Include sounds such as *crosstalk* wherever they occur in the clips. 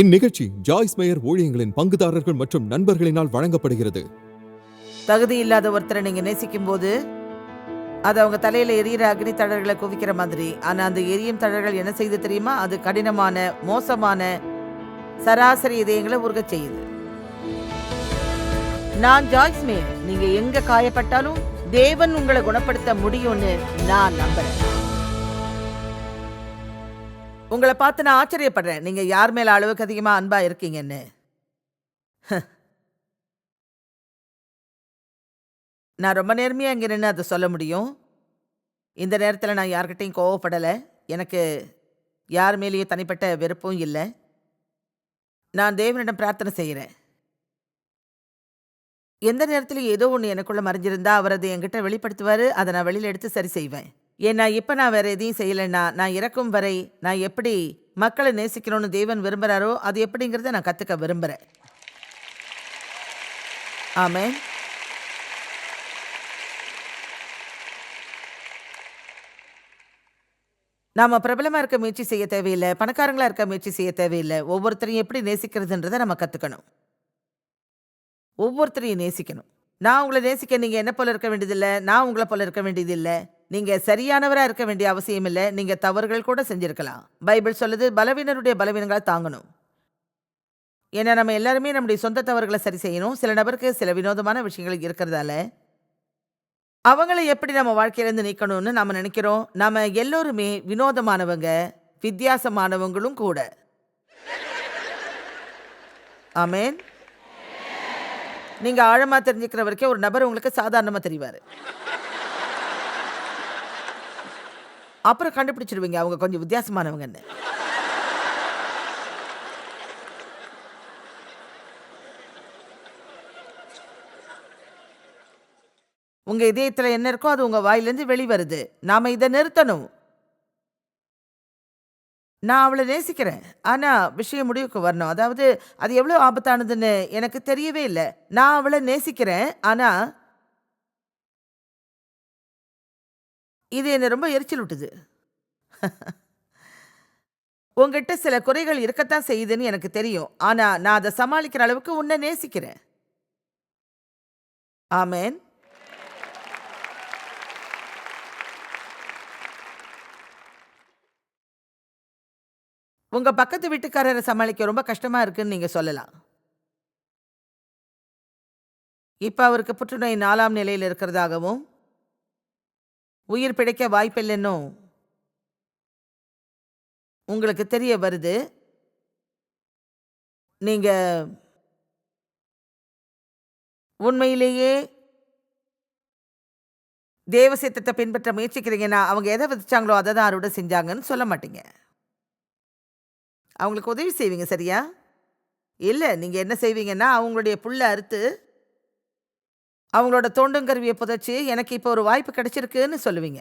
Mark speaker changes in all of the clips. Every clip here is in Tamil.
Speaker 1: இந்நிகழ்ச்சி ஜாய்ஸ் மேயர் ஊழியங்களின் பங்குதாரர்கள் மற்றும் நண்பர்களினால் வழங்கப்படுகிறது.
Speaker 2: தகுதி இல்லாத ஒருத்தரை நீங்க நேசிக்கும் போது அது அவங்க தலையில எரியிற அக்னி தழல்களை குவிக்கிற மாதிரி. ஆனா அந்த எரியும் தழல்கள் என்ன செய்து தெரியுமா? அது கடினமான மோசமான சராசரி இதயங்களை உருக செய்யுது. நான் ஜாய்ஸ் மேயர். நீங்க எங்க காயப்பட்டாலும் தேவன் உங்களை குணப்படுத்த முடியும்னு நான் நம்புறேன். உங்களை பார்த்து நான் ஆச்சரியப்படுறேன். நீங்க யார் மேல அளவுக்கு அதிகமா அன்பா இருக்கீங்கன்னு. நான் ரொம்ப நேர்மையாக இங்கே நின்று அதை சொல்ல முடியும். இந்த நேரத்தில் நான் யார்கிட்டையும் கோவப்படலை. எனக்கு யார் மேலேயும் தனிப்பட்ட வெறுப்பும் இல்லை. நான் தேவனிடம் பிரார்த்தனை செய்கிறேன் எந்த நேரத்திலையும் ஏதோ ஒன்று எனக்குள்ளே மறைஞ்சிருந்தா அவர் அதை என்கிட்ட வெளிப்படுத்துவார். அதை நான் வெளியில் எடுத்து சரி செய்வேன். ஏன்னா இப்போ நான் வேற எதையும் செய்யலைன்னா நான் இறக்கும் வரை நான் எப்படி மக்களை நேசிக்கணும்னு தேவன் விரும்புகிறாரோ அது எப்படிங்கிறத நான் கற்றுக்க விரும்புகிறேன் ஆமே நாம பிரபலமாக இருக்க முயற்சி செய்ய தேவையில்லை பணக்காரங்களா இருக்க முயற்சி செய்ய தேவையில்லை ஒவ்வொருத்தரையும் எப்படி நேசிக்கிறதுன்றதை நம்ம கற்றுக்கணும் ஒவ்வொருத்தரையும் நேசிக்கணும். நான் உங்களை நேசிக்க நீங்கள் என்ன போல இருக்க வேண்டியதில்லை நான் உங்களை போல இருக்க வேண்டியதில்லை. நீங்க சரியானவரா இருக்க வேண்டிய அவசியம் இல்லை. நீங்க தவறுகள் கூட செஞ்சிருக்கலாம். பைபிள் சொல்லுது பலவீனருடைய பலவீனங்களை தாங்கணும். ஏன்னா நம்ம எல்லாருமே நம்முடைய சொந்த தவறுகளை சரி செய்யணும். சில நபருக்கு சில வினோதமான விஷயங்கள் இருக்கிறதால. அவங்கள எப்படி நம்ம வாழ்க்கையிலேருந்து நீக்கணும்னு நாம் நினைக்கிறோம். நம்ம எல்லோருமே வினோதமானவங்க வித்தியாசமானவங்களும் கூட. ஆமேன். நீங்கள் ஆழமாக தெரிஞ்சுக்கிற வரைக்கும் ஒரு நபர் உங்களுக்கு சாதாரணமாக தெரிவார். அப்புறம் கண்டுபிடிச்சிடுவீங்க அவங்க கொஞ்சம் வித்தியாசமானவங்கன்னு. உங்க இதயத்தில் என்ன இருக்கோ அது உங்க வாயிலிருந்து வெளிவருது. நாம இதை நிறுத்தணும். நான் அவளை நேசிக்கிறேன். ஆனால் விஷயம் முடிவுக்கு வரணும். அதாவது அது எவ்வளோ ஆபத்தானதுன்னு எனக்கு தெரியவே இல்லை. நான் அவளை நேசிக்கிறேன். ஆனால் இது என்னை ரொம்ப எரிச்சல் விட்டுது. உங்ககிட்ட சில குறைகள் இருக்கத்தான் செய்யுதுன்னு எனக்கு தெரியும். ஆனால் நான் அதை சமாளிக்கிற அளவுக்கு உன்னை நேசிக்கிறேன். ஆமேன். உங்க பக்கத்து வீட்டுக்காரரை சமாளிக்க ரொம்ப கஷ்டமா இருக்குன்னு நீங்க சொல்லலாம். இப்ப அவருக்கு புற்றுநோய் நாலாம் நிலையில் இருக்கிறதாகவும் உயிர் பிழைக்க வாய்ப்பில்லைன்னும் உங்களுக்கு தெரிய வருது? நீங்க உண்மையிலேயே தேவ சித்தத்தை பின்பற்ற முயற்சிக்கிறீங்கன்னா அவங்க எதை விதிச்சாங்களோ அதை தான் அறுவடை செஞ்சாங்கன்னு சொல்ல மாட்டீங்க. அவங்களுக்கு உதவி செய்வீங்க சரியா? இல்லை நீங்கள் என்ன செய்வீங்கன்னா அவங்களுடைய புல்லை அறுத்து அவங்களோட தோண்டுங்கருவியை புதைச்சி எனக்கு இப்போ ஒரு வாய்ப்பு கிடைச்சிருக்குன்னு சொல்லுவீங்க.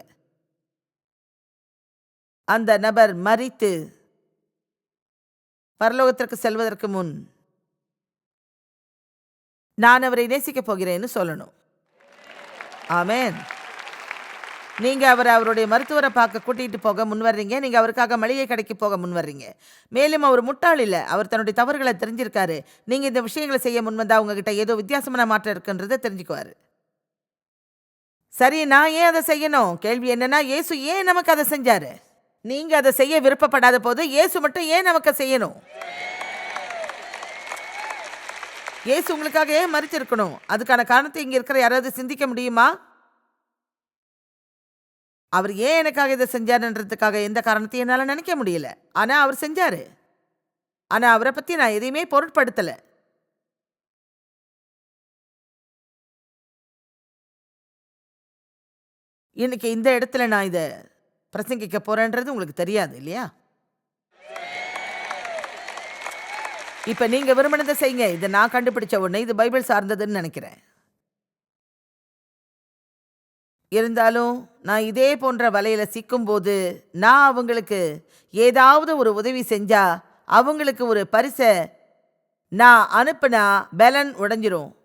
Speaker 2: அந்த நபர் மறித்து பரலோகத்திற்கு செல்வதற்கு முன் நான் அவரை நேசிக்கப் போகிறேன்னு சொல்லணும். ஆமேன். நீங்கள் அவர் அவருடைய மருத்துவரை பார்க்க கூட்டிகிட்டு போக முன்வர்றீங்க நீங்கள் அவருக்காக மளிகை கடைக்கு போக முன்வர்றீங்க மேலும் அவர் முட்டாள் இல்லை. அவர் தன்னுடைய தவறுகளை தெரிஞ்சிருக்காரு. நீங்கள் இந்த விஷயங்களை செய்ய முன்வந்தால் உங்ககிட்ட ஏதோ வித்தியாசமான மாற்றம் இருக்குன்றதை தெரிஞ்சுக்குவார். சரி நான் ஏன் அதை செய்யணும்? கேள்வி என்னன்னா இயேசு ஏன் நமக்கு அதை செஞ்சார்? நீங்கள் அதை செய்ய விருப்பப்படாத போது இயேசு மட்டும் ஏன் நமக்கு செய்யணும்? இயேசு உங்களுக்காக ஏன் மறிச்சிருக்கணும்? அதுக்கான காரணத்தை இங்கே இருக்கிற யாராவது சிந்திக்க முடியுமா? அவர் ஏன் எனக்காக இதை செஞ்சாருன்றதுக்காக எந்த காரணத்தையும் என்னால் நினைக்க முடியல. ஆனால் அவர் செஞ்சார். ஆனால் அவரை பற்றி நான் எதையுமே பொருட்படுத்தலை. இன்னைக்கு இந்த இடத்துல நான் இதை பிரசங்கிக்க போகிறேன்றது உங்களுக்கு தெரியாது இல்லையா? இப்போ நீங்கள் விரும்பினதை செய்யுங்க. இதை நான் கண்டுபிடிச்ச உடனே இது பைபிள் சார்ந்ததுன்னு நினைக்கிறேன். இருந்தாலும் நான் இதே போன்ற வலையில் சிக்கும்போது நான் அவங்களுக்கு ஏதாவது ஒரு உதவி செஞ்சா அவங்களுக்கு ஒரு பரிசை நான் அனுப்புனா பலன் உடஞ்சிரும்.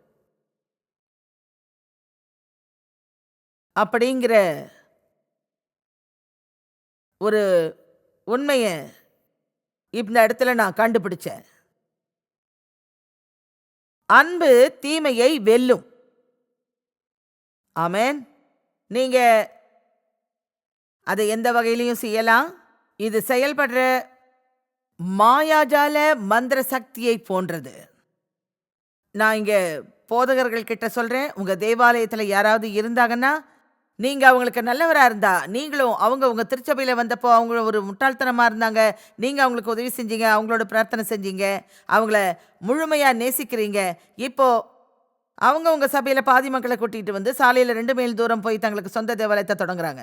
Speaker 2: அப்படிங்கிற ஒரு உண்மையை இந்த இடத்துல நான் கண்டுபிடிச்சேன். அன்பு தீமையை வெல்லும். ஆமேன். நீங்கள் அதை எந்த வகையிலையும் செய்யலாம். இது செயல்படுற மாயாஜால மந்திர சக்தியை போன்றது. நான் இங்கே போதகர்கள் கிட்ட சொல்கிறேன் உங்கள் தேவாலயத்தில் யாராவது இருந்தாங்கன்னா நீங்கள் அவங்களுக்கு நல்லவராக இருந்தா நீங்களும் அவங்க உங்கள் திருச்சபையில் வந்தப்போ அவங்க ஒரு முட்டாள்தனமாக இருந்தாங்க. நீங்கள் அவங்களுக்கு உதவி செஞ்சீங்க அவங்களோட பிரார்த்தனை செஞ்சீங்க அவங்கள முழுமையாக நேசிக்கிறீங்க. இப்போது அவங்க உங்க சபையில பாதி மக்களை கூட்டிட்டு வந்து சாலையில ரெண்டு மைல் தூரம் போய் தங்களுக்கு சொந்த தேவாலயத்தை தொடங்குறாங்க.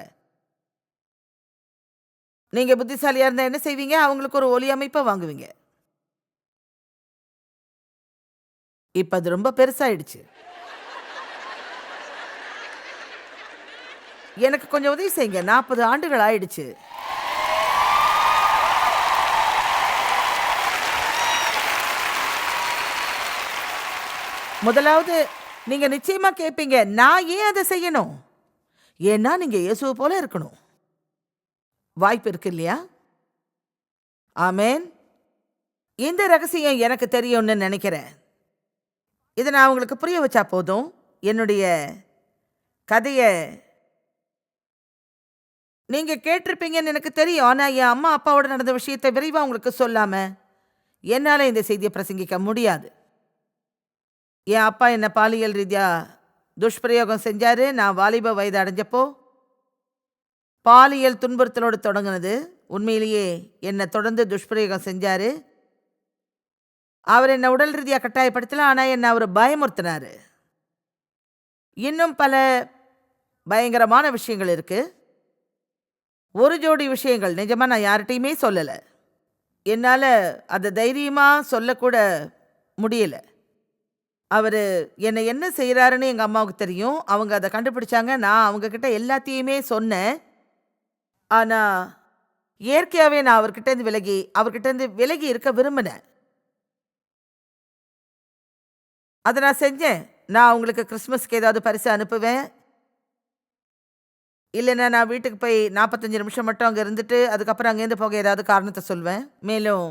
Speaker 2: நீங்க புத்திசாலியா இருந்தா என்ன செய்வீங்க? அவங்களுக்கு ஒரு ஒலி அமைப்பை வாங்குவீங்க. இப்ப அது ரொம்ப பெருசாயிடுச்சு. எனக்கு கொஞ்சம் உதவி செய்யுங்க. நாற்பது ஆண்டுகள் ஆயிடுச்சு. முதலாவது நீங்க நிச்சயமா கேட்பீங்க நான் ஏன் அதை செய்யணும்? ஏன்னா நீங்க இயேசுவை போல இருக்கணும். வாய்ப்பு இருக்கு இல்லையா? ஆமேன். இந்த ரகசியம் எனக்கு தெரியும்னு நினைக்கிறேன். இதை நான் உங்களுக்கு புரிய வச்சா போதும். என்னுடைய கதையை நீங்க கேட்டிருப்பீங்கன்னு எனக்கு தெரியும். ஆனால் என் அம்மா அப்பாவோட நடந்த விஷயத்தை விரைவாக உங்களுக்கு சொல்லாம என்னால் இந்த செய்தியை பிரசங்கிக்க முடியாது. என் அப்பா என்ன பாலியல் ரீதியாக துஷ்பிரயோகம் செஞ்சாரு. நான் வாலிப வயது அடைஞ்சப்போ பாலியல் துன்புறுத்தலோடு தொடங்கினது. உண்மையிலேயே என்னை தொடர்ந்து துஷ்பிரயோகம் செஞ்சாரு. அவர் என்னை உடல் ரீதியாக கட்டாயப்படுத்தல ஆனால் என்னை அவர் பயமுறுத்தினாரு. இன்னும் பல பயங்கரமான விஷயங்கள் இருக்குது ஒரு ஜோடி விஷயங்கள் நிஜமாக நான் யார்கிட்டையுமே சொல்லலை. என்னால் அதை தைரியமாக சொல்லக்கூட முடியல. அவர் என்னை என்ன செய்கிறாருன்னு எங்கள் அம்மாவுக்கு தெரியும். அவங்க அதை கண்டுபிடிச்சாங்க. நான் அவங்கக்கிட்ட எல்லாத்தையுமே சொன்னேன். ஆனால் இயற்கையாகவே நான் அவர்கிட்டேருந்து விலகி அவர்கிட்டேருந்து விலகி இருக்க விரும்பினேன் அதை நான் செஞ்சேன். நான் அவங்களுக்கு கிறிஸ்மஸ்க்கு ஏதாவது பரிசு அனுப்புவேன். இல்லைன்னா நான் வீட்டுக்கு போய் நாற்பத்தஞ்சு நிமிஷம் மட்டும் அங்கே இருந்துட்டு அதுக்கப்புறம் அங்கேருந்து போக ஏதாவது காரணத்தை சொல்வேன். மேலும்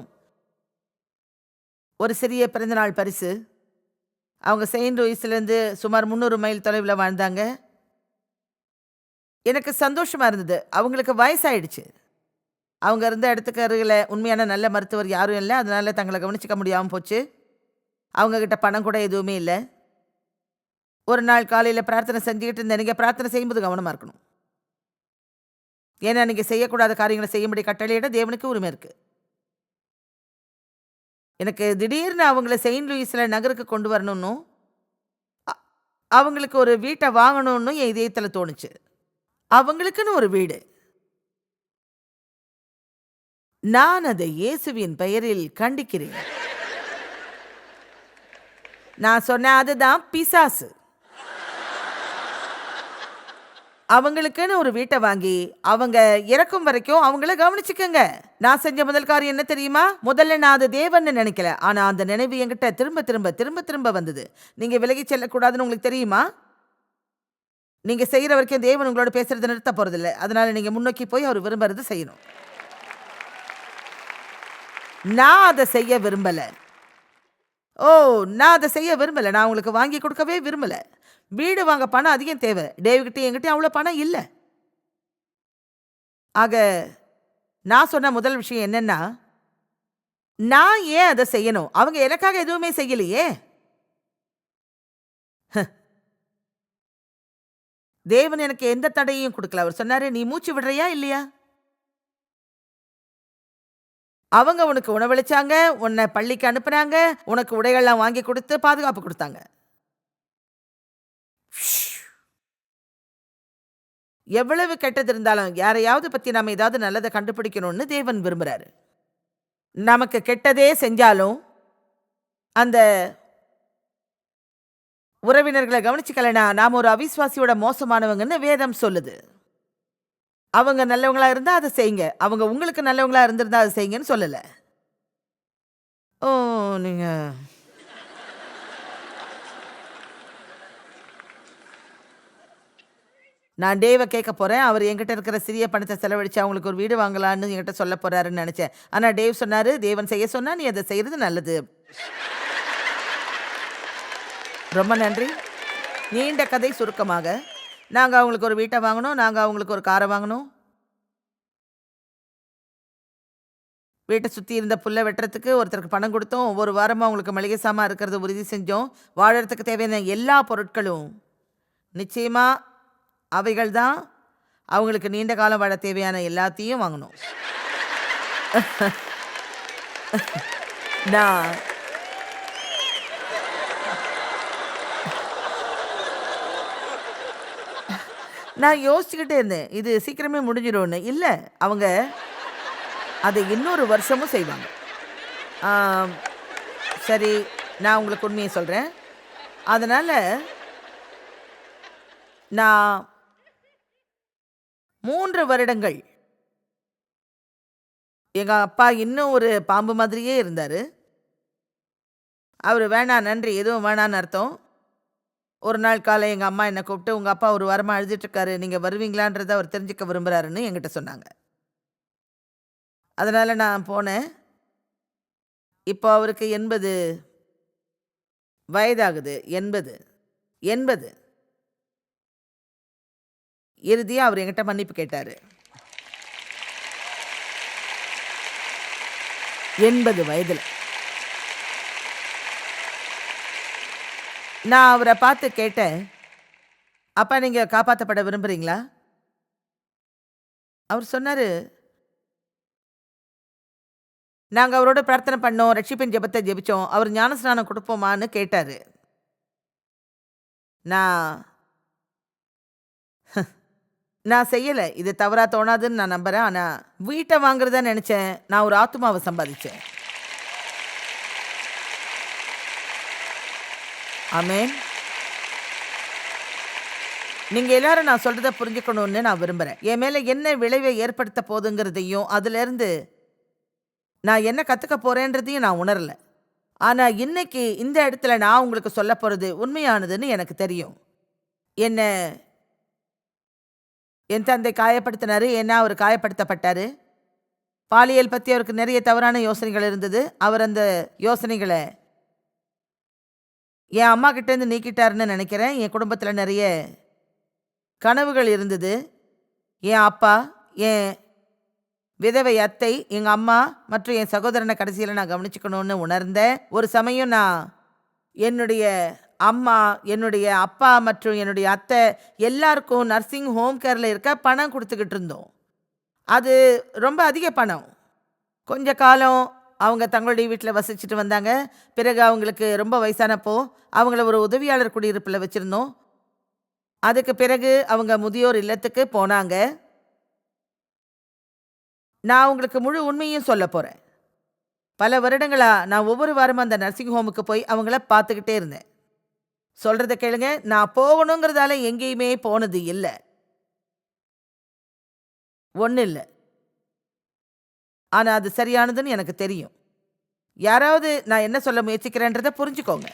Speaker 2: ஒரு சிறிய பிறந்தநாள் பரிசு. அவங்க செயின்ட் லூயிஸ்லேருந்து சுமார் முந்நூறு மைல் தொலைவில் வாழ்ந்தாங்க. எனக்கு சந்தோஷமாக இருந்தது. அவங்களுக்கு வயசாயிடுச்சு. அவங்க இருந்த இடத்துக்கு அருகில் உண்மையான நல்ல மருத்துவர் யாரும் இல்லை. அதனால தங்களை கவனிச்சிக்க முடியாமல் போச்சு. அவங்கக்கிட்ட பணம் கூட எதுவுமே இல்லை. ஒரு நாள் காலையில் பிரார்த்தனை செஞ்சுக்கிட்டு இருந்தேன். நீங்கள் பிரார்த்தனை செய்யும்போது கவனமாக இருக்கணும். ஏன்னா நீங்கள் செய்யக்கூடாத காரியங்களை செய்யும்படி கட்டளையிட தேவனுக்கு உரிமை இருக்குது எனக்கு திடீர்னு அவங்கள செயின்ட் லூயிஸில் நகருக்கு கொண்டு வரணும்னு அவங்களுக்கு ஒரு வீட்டை வாங்கணும்னு என் இதயத்தில் தோணுச்சு. அவங்களுக்குன்னு ஒரு வீடு. நான் அதை இயேசுவின் பெயரில் கண்டிக்கிறேன். நான் சொன்னேன் அதுதான் பிசாசு. அவங்களுக்குன்னு ஒரு வீட்டை வாங்கி அவங்க இறக்கும் வரைக்கும் அவங்கள கவனிச்சுக்கோங்க. நான் செஞ்ச முதல் காரியம் என்ன தெரியுமா? முதல்ல நான் அது தேவன்னு நினைக்கல. ஆனா அந்த நினைவு என்கிட்ட திரும்ப திரும்ப திரும்ப திரும்ப வந்தது. நீங்க விலகி செல்லக்கூடாதுன்னு உங்களுக்கு தெரியுமா? நீங்க செய்யற வரைக்கும் தேவன் உங்களோட பேசுறது நிறுத்த போறதில்ல. அதனால நீங்க முன்னோக்கி போய் அவர் விரும்புறது செய்யணும். நான் அதை செய்ய விரும்பலை. ஓ நான் அதை செய்ய விரும்பலை. நான் உங்களுக்கு வாங்கி கொடுக்கவே விரும்பலை. வீடு வாங்க பணம் அதிகம் தேவை. டேவிக்கிட்ட என்கிட்டயும் அவ்வளோ பணம் இல்லை. ஆக நான் சொன்ன முதல் விஷயம் என்னென்னா நான் ஏன் அதை செய்யணும்? அவங்க எனக்காக எதுவுமே செய்யலையே. ஹ. தேவன் எனக்கு எந்த தடையும் கொடுக்கல. அவர் சொன்னாரு நீ மூச்சு விடுறியா இல்லையா? அவங்க உனக்கு உணவளிச்சாங்க உன்னை பள்ளிக்கு அனுப்புனாங்க உனக்கு உடைகள்லாம் வாங்கி கொடுத்து பாதுகாப்பு கொடுத்தாங்க. எவ்வளவு கெட்டது இருந்தாலும் யாரையாவது பத்தி நாம ஏதாவது நல்லதை கண்டுபிடிக்கணும்னு தேவன் விரும்புறாரு. நமக்கு கெட்டதே செஞ்சாலும் அந்த உறவினர்களை கவனிச்சுக்கலைனா நாம ஒரு அவிஸ்வாசியோட மோசமானவங்கன்னு வேதம் சொல்லுது. அவங்க நல்லவங்களா இருந்தா அதை செய்யுங்க. அவங்க உங்களுக்கு நல்லவங்களா இருந்திருந்தா அதை செய்யுங்கன்னு சொல்லலை. ஓ நீங்க. நான் டேவை கேட்க போகிறேன் அவர் என்கிட்ட இருக்கிற சிறிய பணத்தை செலவழிச்சு அவங்களுக்கு ஒரு வீடு வாங்கலான்னு என்கிட்ட சொல்ல போகிறாருன்னு நினச்சேன். ஆனால் டேவ் சொன்னார் தேவன் செய்ய சொன்னால் நீ அதை செய்கிறது நல்லது. ரொம்ப நன்றி. நீண்ட கதை சுருக்கமாக. நாங்கள் அவங்களுக்கு ஒரு வீட்டை வாங்கினோம் நாங்கள் அவங்களுக்கு ஒரு காரை வாங்கினோம் வீட்டை சுற்றி இருந்த புல்லை வெட்டுறதுக்கு ஒருத்தருக்கு பணம் கொடுத்தோம். ஒவ்வொரு வாரமும் அவங்களுக்கு மளிகை சாமான் இருக்கிறத உறுதி செஞ்சோம். வாழறதுக்கு தேவையான எல்லா பொருட்களும். நிச்சயமாக அவைகள் தான் அவங்களுக்கு நீண்ட காலம் வாழ தேவையான எல்லாத்தையும் வாங்கணும் *laughs* நான் நான் யோசிச்சுக்கிட்டே இருந்தேன். இது சீக்கிரமே முடிஞ்சிடும்னு. இல்லை அவங்க அதை இன்னொரு வருஷமும் செய்வாங்க. சரி நான் உங்களுக்கு உண்மையை சொல்கிறேன் அதனால் நான் மூன்று வருடங்கள் எங்கள் அப்பா இன்னும் ஒரு பாம்பு மாதிரியே இருந்தார். அவர் வேணாம் நன்றி எதுவும் வேணான்னு அர்த்தம். ஒரு நாள் காலை எங்கள் அம்மா என்னை கூப்பிட்டு உங்கள் அப்பா ஒரு வாரமாக அழுதுட்டுருக்காரு நீங்கள் வருவீங்களான்றதை அவர் தெரிஞ்சுக்க விரும்புகிறாருன்னு என்கிட்ட சொன்னாங்க. அதனால் நான் போனேன். இப்போ அவருக்கு எண்பது. வயதாகுது. எண்பது. எண்பது. இறுதியாக அவர் என்கிட்ட மன்னிப்பு கேட்டார். எண்பது வயதில். நான் அவரை பார்த்து கேட்டேன். அப்பா நீங்கள் காப்பாற்றப்பட விரும்புகிறீங்களா அவர் சொன்னார் நாங்கள் அவரோட பிரார்த்தனை பண்ணோம் ரட்சிப்பின் ஜெபத்தை ஜெபிச்சோம் அவர் ஞானஸ்நானம் கொடுப்போமான்னு கேட்டார். நான் *laughs* நான் செய்யலை. இது தவறாக தோணாதுன்னு நான் நம்புகிறேன் ஆனால் வீட்டை வாங்குறதா நினச்சேன். நான் ஒரு ஆத்துமாவை சம்பாதிச்சேன். அமேன் நீங்கள் எல்லாரும் நான் சொல்கிறத புரிஞ்சுக்கணும்னு நான் விரும்புகிறேன் என் மேலே என்ன விளைவை ஏற்படுத்த போகுதுங்கிறதையும் அதிலேருந்து நான் என்ன கற்றுக்க போகிறேன்றதையும் நான் உணரல. ஆனால் இன்னைக்கு இந்த இடத்துல நான் உங்களுக்கு சொல்ல போகிறது உண்மையானதுன்னு எனக்கு தெரியும். என்ன என் தந்தை காயப்படுத்தினார் என்ன அவர் காயப்படுத்தப்பட்டார்? பாலியல் பற்றி அவருக்கு நிறைய தவறான யோசனைகள் இருந்தது. அவர் அந்த யோசனைகளை என் அம்மா கிட்டேருந்து நீக்கிட்டாருன்னு நினைக்கிறேன். என் குடும்பத்தில் நிறைய கனவுகள் இருந்தது. என் அப்பா என் விதவை அத்தை எங்கள் அம்மா மற்றும் என் சகோதரனை கடைசியில் நான் கவனிச்சுக்கணும்னு உணர்ந்தேன். ஒரு சமயம் நான் என்னுடைய அம்மா என்னுடைய அப்பா மற்றும் என்னுடைய அத்தை எல்லாருக்கும் நர்சிங் ஹோம் கேரில் இருக்க பணம் கொடுத்துக்கிட்டு இருந்தோம். அது ரொம்ப அதிக பணம். கொஞ்ச காலம் அவங்க தங்களுடைய வீட்டில் வசிச்சுட்டு வந்தாங்க. பிறகு அவங்களுக்கு ரொம்ப வயசானப்போ அவங்கள ஒரு உதவியாளர் குடியிருப்பில் வச்சுருந்தோம். அதுக்கு பிறகு அவங்க முதியோர் இல்லத்துக்கு போனாங்க. நான் உங்களுக்கு முழு உண்மையும் சொல்ல போகிறேன் பல வருடங்களா நான் ஒவ்வொரு வாரமும் அந்த நர்சிங் ஹோமுக்கு போய் அவங்கள பார்த்துக்கிட்டே இருந்தேன். சொல்கிறத கேளுங்க நான் போகணுங்கிறதால எங்கேயுமே போனது இல்லை. ஒன்றும் இல்லை ஆனால் அது சரியானதுன்னு எனக்கு தெரியும். யாராவது நான் என்ன சொல்ல முயற்சிக்கிறேன்றதை புரிஞ்சுக்கோங்க.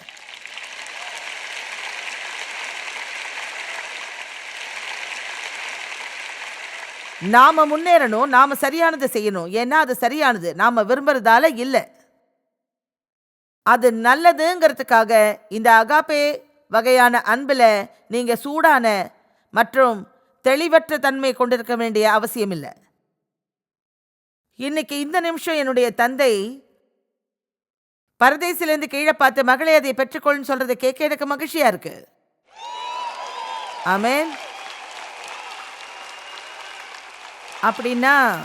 Speaker 2: நாம முன்னேறணும் நாம சரியானதை செய்யணும். ஏன்னா அது சரியானது. நாம விரும்புறதால இல்லை. அது நல்லதுங்கிறதுக்காக இந்த அகாப்பே வகையான அன்பில் நீங்கள் சூடான மற்றும் தெளிவற்ற தன்மை கொண்டிருக்க வேண்டிய அவசியம் இல்லை இன்னைக்கு இந்த நிமிஷம் என்னுடைய தந்தை பரதேசிலேருந்து கீழே பார்த்து மகளே அதை பெற்றுக்கொள்னு சொல்றதை கேட்க எனக்கு மகிழ்ச்சியா இருக்கு. ஆமேன். அப்படின்னா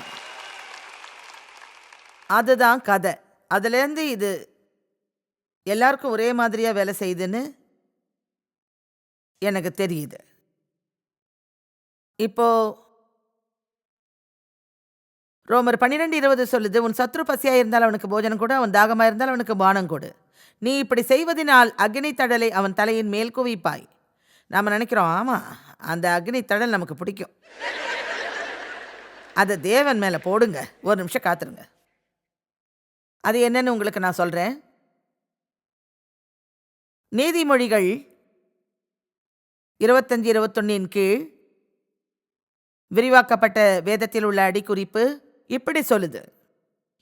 Speaker 2: அதுதான் கதை. அதுலேருந்து இது எல்லாருக்கும் ஒரே மாதிரியாக வேலை செய்யுதுன்னு எனக்கு தெரியுது. இப்போது ரோமர் பன்னிரெண்டு இருபது சொல்லுது உன் சத்ரு பசியாக இருந்தால் அவனுக்கு போஜனம் கொடு அவன் தாகமாக இருந்தால் அவனுக்கு பானம் கொடு. நீ இப்படி செய்வதனால் அக்னி தடலை அவன் தலையின் மேல் குவிப்பாய். நாம் நினைக்கிறோம் ஆமா அந்த அக்னி தடல் நமக்கு பிடிக்கும். அதை தேவன் மேலே போடுங்க. ஒரு நிமிஷம் காத்துருங்க. அது என்னன்னு உங்களுக்கு நான் சொல்கிறேன் நீதிமொழிகள் இருபத்தஞ்சி இருபத்தொன்னின் கீழ் விரிவாக்கப்பட்ட வேதத்தில் உள்ள அடிக்குறிப்பு இப்படி சொல்லுது.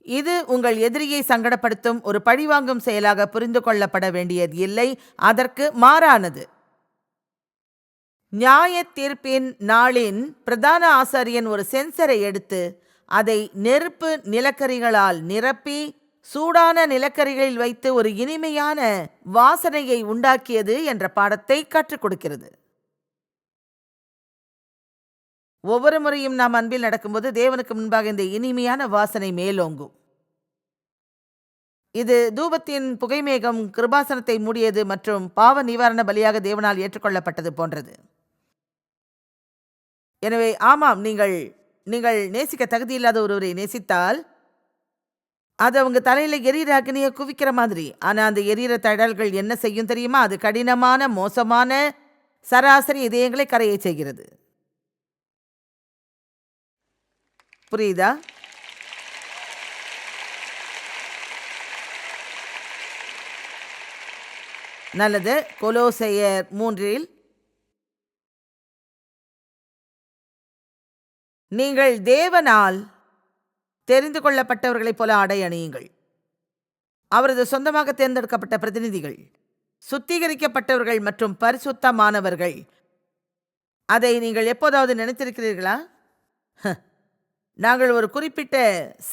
Speaker 2: இது உங்கள் எதிரியை சங்கடப்படுத்தும் ஒரு பழிவாங்கும் செயலாக புரிந்து கொள்ளப்பட வேண்டியது இல்லை. அதற்கு மாறானது. நியாய தீர்ப்பின் நாளின் பிரதான ஆசாரியன் ஒரு சென்சரை எடுத்து அதை நெருப்பு நிலக்கரிகளால் நிரப்பி சூடான நிலக்கரிகளில் வைத்து ஒரு இனிமையான வாசனையை உண்டாக்கியது என்ற பாடத்தை கற்றுக் கொடுக்கிறது. ஒவ்வொரு முறையும் நாம் அன்பில் நடக்கும்போது தேவனுக்கு முன்பாக இந்த இனிமையான வாசனை மேலோங்கும். இது தூபத்தின் புகைமேகம் கிருபாசனத்தை மூடியது மற்றும் பாவ நிவாரண பலியாக தேவனால் ஏற்றுக்கொள்ளப்பட்டது போன்றது. எனவே ஆமாம் நீங்கள் நீங்கள் நேசிக்க தகுதியில்லாத ஒருவரை நேசித்தால் அது அவங்க தலையில் எரியிற அக்னியை குவிக்கிற மாதிரி. ஆனால் அந்த எரியிற தடல்கள் என்ன செய்யும் தெரியுமா? அது கடினமான மோசமான சராசரி இதயங்களை கரையை செய்கிறது. புரியுதா? நல்லது. கொலோசையர் மூன்றில் நீங்கள் தேவனால் தெரிந்து கொள்ளப்பட்டவர்களைப் போல ஆடை அணியுங்கள். அவரது சொந்தமாக தேர்ந்தெடுக்கப்பட்ட பிரதிநிதிகள் சுத்திகரிக்கப்பட்டவர்கள் மற்றும் பரிசுத்தமானவர்கள். அதை நீங்கள் எப்போதாவது நினைத்திருக்கிறீர்களா? ஹ, நாங்கள் ஒரு குறிப்பிட்ட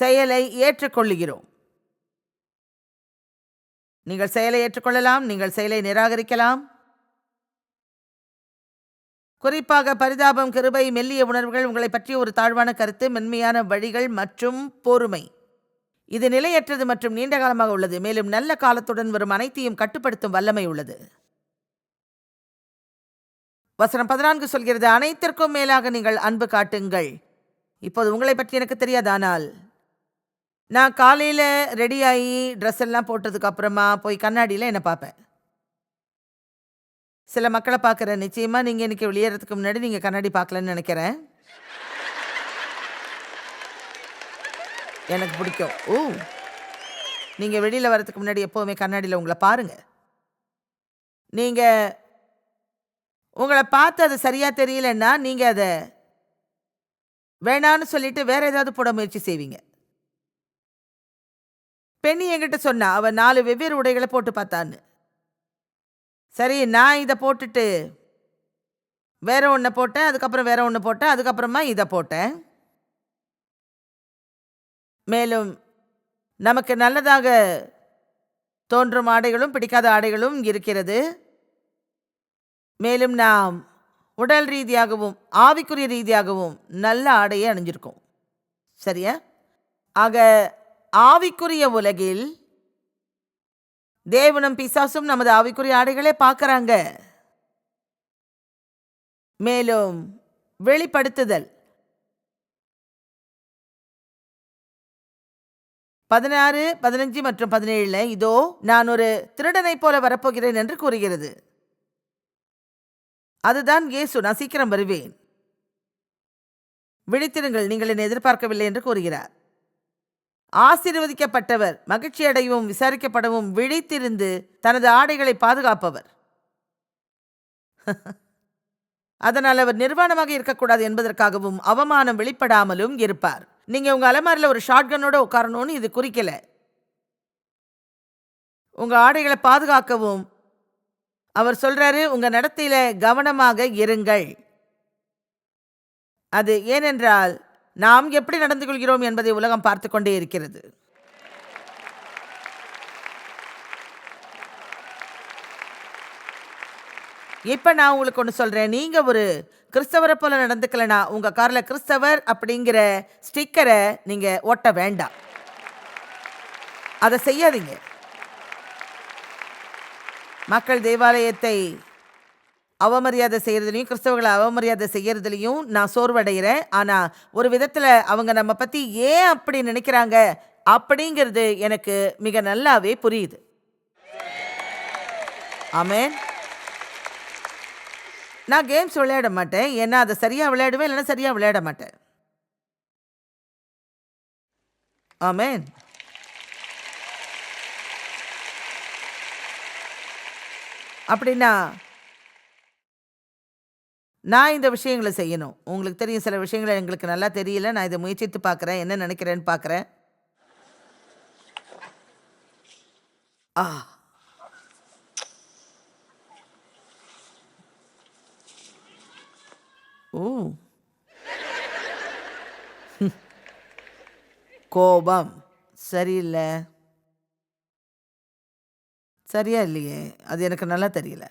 Speaker 2: செயலை ஏற்றுக்கொள்ளுகிறோம். நீங்கள் செயலை ஏற்றுக்கொள்ளலாம் நீங்கள் செயலை நிராகரிக்கலாம். குறிப்பாக பரிதாபம் கிருபை மெல்லிய உணர்வுகள் உங்களை பற்றிய ஒரு தாழ்வான கருத்து மென்மையான வழிகள் மற்றும் பொறுமை. இது நிலையற்றது மற்றும் நீண்ட காலமாக உள்ளது. மேலும் நல்ல காலத்துடன் வரும் அனைத்தையும் கட்டுப்படுத்தும் வல்லமை உள்ளது. வசனம் பதினான்கு சொல்கிறது அனைத்திற்கும் மேலாக நீங்கள் அன்பு காட்டுங்கள். இப்போது உங்களை பற்றி எனக்கு தெரியாதானால் நான் காலையில் ரெடியாகி ட்ரெஸ் எல்லாம் போட்டதுக்கு அப்புறமா போய் கண்ணாடியில் என்னை பார்ப்பேன். சில மக்களை பார்க்குறேன். நிச்சயமாக நீங்கள் இன்றைக்கி வெளியேறதுக்கு முன்னாடி நீங்கள் கண்ணாடி பார்க்கலன்னு நினைக்கிறேன். எனக்கு பிடிக்கும். ஓ! நீங்கள் வெளியில் வரதுக்கு முன்னாடி எப்போவுமே கண்ணாடியில் உங்களை பாருங்க. நீங்கள் உங்களை பார்த்து அது சரியாக தெரியலன்னா நீங்கள் அதை வேணான்னு சொல்லிட்டு வேற ஏதாவது போட முயற்சி செய்வீங்க. பெண்ணி என்கிட்ட சொன்னா அவன் நாலு வெவ்வேறு உடைகளை போட்டு பார்த்தான்னு. சரி நான் இதை போட்டுட்டு வேற ஒன்றை போட்டேன் அதுக்கப்புறம் வேற ஒன்று போட்டேன் அதுக்கப்புறமா இதை போட்டேன். மேலும் நமக்கு நல்லதாக தோன்றும் ஆடைகளும் பிடிக்காத ஆடைகளும் இருக்கிறது. மேலும் நாம் உடல் ரீதியாகவும் ஆவிக்குரிய ரீதியாகவும் நல்ல ஆடையை அணிஞ்சிருக்கும். சரியா? ஆக ஆவிக்குரிய உலகில் தேவனும் பிசாசும் நமது ஆவிக்குரிய ஆடைகளே பார்க்குறாங்க. மேலும் வெளிப்படுத்துதல். பதினாறு பதினஞ்சு மற்றும் பதினேழுல இதோ நான் ஒரு திருடனைப் போல வரப்போகிறேன் என்று கூறுகிறது. அதுதான் இயேசு நான் சீக்கிரம் வருவேன். விழித்திருங்கள் நீங்கள் என்னை எதிர்பார்க்கவில்லை என்று கூறுகிறார். ஆசீர்வதிக்கப்பட்டவர் மகிழ்ச்சி அடையவும் விசாரிக்கப்படவும் விழித்திருந்து தனது ஆடைகளை பாதுகாப்பவர். *laughs* அதனால் அவர் நிர்வாணமாக இருக்கக்கூடாது என்பதற்காகவும் அவமானம் வெளிப்படாமலும் இருப்பார். நீங்க உங்க அலமாரில ஒரு ஷாட்கனோட உட்காரணும்னு இது குறிக்கல. உங்க ஆடைகளை பாதுகாக்கவும் அவர் சொல்றாரு உங்க நடத்தையில கவனமாக இருங்கள். அது ஏனென்றால் நாம் எப்படி நடந்து கொள்கிறோம் என்பதை உலகம் பார்த்து கொண்டே இருக்கிறது. இப்ப நான் உங்களுக்கு ஒன்று சொல்றேன். நீங்க ஒரு கிறிஸ்தவரை போல நடந்துக்கலனா உங்க கார்ல கிறிஸ்தவர் அப்படிங்கிற ஸ்டிக்கரை நீங்க ஓட்ட வேண்டாம். அதை செய்யாதீங்க. மக்கள் தேவாலயத்தை அவமரியாதை செய்கிறதுலையும் கிறிஸ்தவர்களை அவமரியாதை செய்கிறதுலையும் நான் சோர்வடைகிறேன். ஆனால் ஒரு விதத்தில் அவங்க நம்ம பற்றி ஏன் அப்படி நினைக்கிறாங்க அப்படிங்கிறது எனக்கு மிக நல்லாவே புரியுது. ஆமே நான் கேம்ஸ் விளையாட மாட்டேன். ஏன்னா அதை சரியாக விளையாடுவேன் இல்லைன்னா சரியாக விளையாட மாட்டேன். ஆமேன். அப்படின்னா நான் இந்த விஷயங்களை செய்யணும். உங்களுக்கு தெரியும் சில விஷயங்களை எங்களுக்கு நல்லா தெரியல. நான் இதை முயற்சித்து பார்க்குறேன். என்ன நினைக்கிறேன்னு பார்க்குறேன். ஆ. ஓ. *laughs* கோபம். சரியில்லை. சரியா இல்லையே? அது எனக்கு நல்லா தெரியல.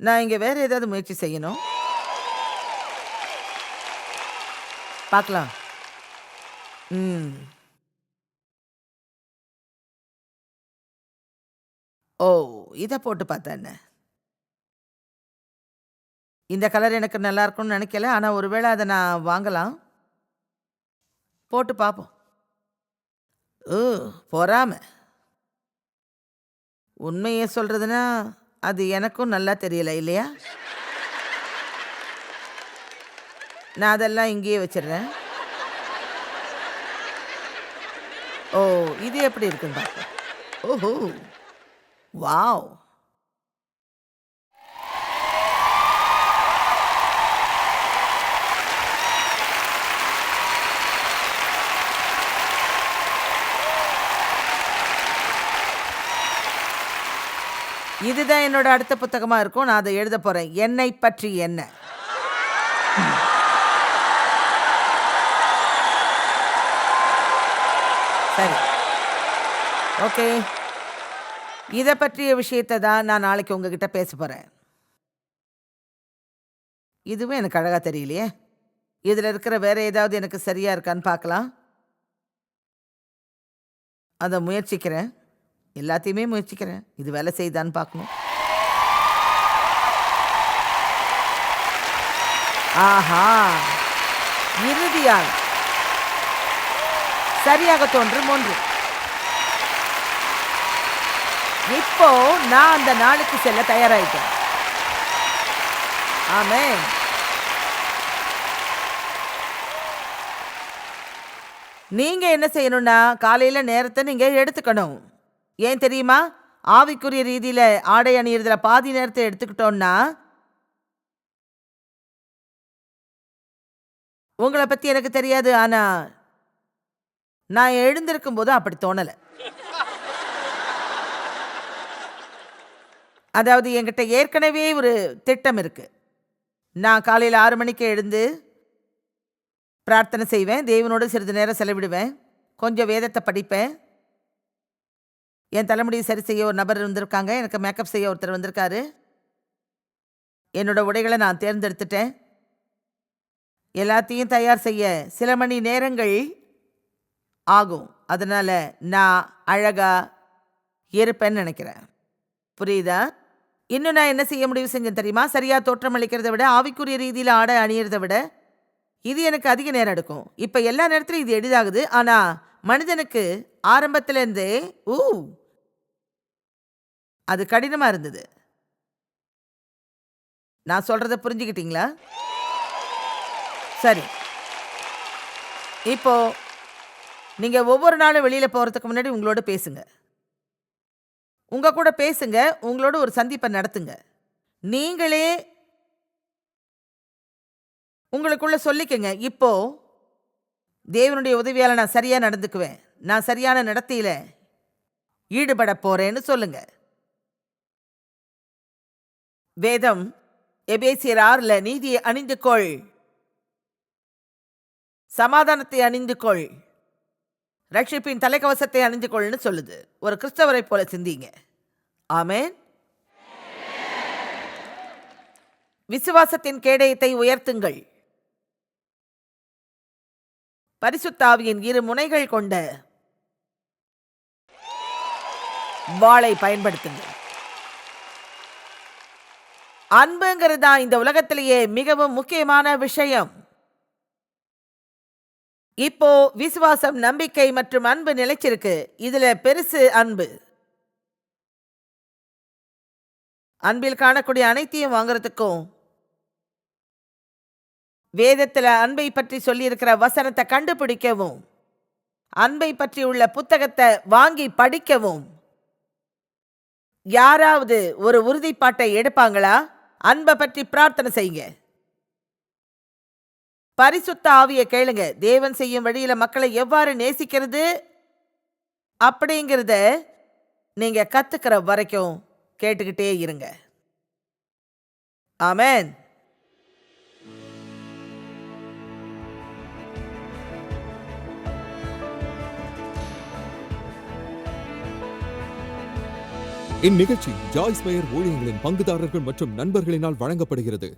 Speaker 2: நான் இங்கே வேற ஏதாவது முயற்சி செய்யணும்? பார்க்கலாம் ம். ஓ இதை போட்டு பார்த்தேன் இந்த கலர் எனக்கு நல்லா இருக்கும்னு நினைக்கல. ஆனால் ஒருவேளை அதை நான் வாங்கலாம். போட்டு பார்ப்போம் ஓ பொறாம. உண்மையை சொல்கிறதுனா அது எனக்கும் நல்லா தெரியல இல்லையா? நான் அதெல்லாம் இங்கேயே வச்சிடுறேன். ஓ இது எப்படி இருக்குன்னு பார்க்க ஓஹோ வாவ். இதுதான் என்னோட அடுத்த புத்தகமாக இருக்கும். நான் அதை எழுத போகிறேன் என்னை பற்றி என்ன? சரி. ஓகே. இதை பற்றிய விஷயத்தை தான் நான் நாளைக்கு உங்ககிட்ட பேச போகிறேன் இதுவும் எனக்கு அழகாக தெரியலையே. இதில் இருக்கிற வேற ஏதாவது எனக்கு சரியாக இருக்கான்னு பார்க்கலாம். அதை முயற்சிக்கிறேன். எல்லாத்தையுமே முயற்சிக்கிறேன். இது வேலை செய்தான்னு பார்க்கணும். ஆஹா. இறுதியால். சரியாக தோன்றும் ஒன்று. இப்போ நான் அந்த நாளுக்கு செல்ல தயாராயிட்டேன். ஆமே நீங்க என்ன செய்யணும்னா காலையில நேரத்தை நீங்க எடுத்துக்கணும். ஏன் தெரியுமா? ஆவிக்குரிய ரீதியில் ஆடை அணியறதுல பாதி நேரத்தை எடுத்துக்கிட்டோம்னா உங்களை பத்தி எனக்கு தெரியாது. ஆனா நான் எழுந்திருக்கும் போது அப்படி தோணல. அதாவது என்கிட்ட ஏற்கனவே ஒரு திட்டம் இருக்கு. நான் காலையில் ஆறு மணிக்கு எழுந்து பிரார்த்தனை செய்வேன். தேவனோடு சிறிது நேரம் செலவிடுவேன். கொஞ்சம் வேதத்தை படிப்பேன். என் தலைமுடியை சரி செய்ய ஒரு நபர் வந்திருக்காங்க. எனக்கு மேக்கப் செய்ய ஒருத்தர் வந்திருக்காரு. என்னோட உடைகளை நான் தேர்ந்தெடுத்துட்டேன். எல்லாத்தையும் தயார் செய்ய சில மணி நேரங்கள் ஆகும். அதனால் நான் அழகா இருப்பேன்னு நினைக்கிறேன். புரியுதா? இன்னும் நான் என்ன செய்ய முடிவு செஞ்சேன் தெரியுமா? சரியா தோற்றமளிக்கிறதை விட ஆவிக்குரிய ரீதியில் ஆடை அணியிறதை விட இது எனக்கு அதிக நேரம் எடுக்கும். இப்போ எல்லா நேரத்திலும் இது எளிதாகுது. ஆனால் மனிதனுக்கு ஆரம்பத்திலேருந்தே ஊ அது கடினமாக இருந்தது. நான் சொல்கிறத புரிஞ்சுக்கிட்டீங்களா? சரி. இப்போ நீங்கள் ஒவ்வொரு நாளும் வெளியில் போகிறதுக்கு முன்னாடி உங்களோட பேசுங்க. உங்கள் கூட பேசுங்க உங்களோட ஒரு சந்திப்பை நடத்துங்க. நீங்களே உங்களுக்குள்ள சொல்லிக்கங்க. இப்போது தேவனுடைய உதவியால் நான் சரியாக நடந்துக்குவேன். நான் சரியான நடத்தையில் ஈடுபட போகிறேன்னு சொல்லுங்க. வேதம் எபேசியர் ஆறில் நீதியை அணிந்து கொள். சமாதானத்தை அணிந்து கொள். ரட்சிப்பின் தலைக்கவசத்தை அணிந்து கொள்னு சொல்லுது. ஒரு கிறிஸ்தவரை போல சிந்திங்க. ஆமேன். விசுவாசத்தின் கேடயத்தை உயர்த்துங்கள். பரிசுத்தாவியின் இரு முனைகள் கொண்ட வாளை பயன்படுத்துங்கள். அன்புங்கிறது தான் இந்த உலகத்திலேயே மிகவும் முக்கியமான விஷயம். இப்போ விசுவாசம் நம்பிக்கை மற்றும் அன்பு நிலைச்சிருக்கு. இதுல பெருசு அன்பு. அன்பில் காணக்கூடிய அனைத்தையும் வாங்குறதுக்கும் வேதத்தில் அன்பை பற்றி சொல்லியிருக்கிற வசனத்தை கண்டுபிடிக்கவும். அன்பை பற்றி உள்ள புத்தகத்தை வாங்கி படிக்கவும். யாராவது ஒரு உறுதிப்பாட்டை எடுப்பாங்களா? அன்பை பற்றி பிரார்த்தனை செய்யுங்க. பரிசுத்த ஆவியை கேளுங்க. தேவன் செய்யும் வழியில மக்களை எவ்வாறு நேசிக்கிறது? அப்படிங்கிறத நீங்க கத்துக்கிற வரைக்கும் கேட்டுக்கிட்டே இருங்க. ஆமேன்.
Speaker 1: இந்நிகழ்ச்சி ஜாய்ஸ் மேயர் ஊழியங்களின் பங்குதாரர்கள் மற்றும் நண்பர்களினால் வழங்கப்படுகிறது.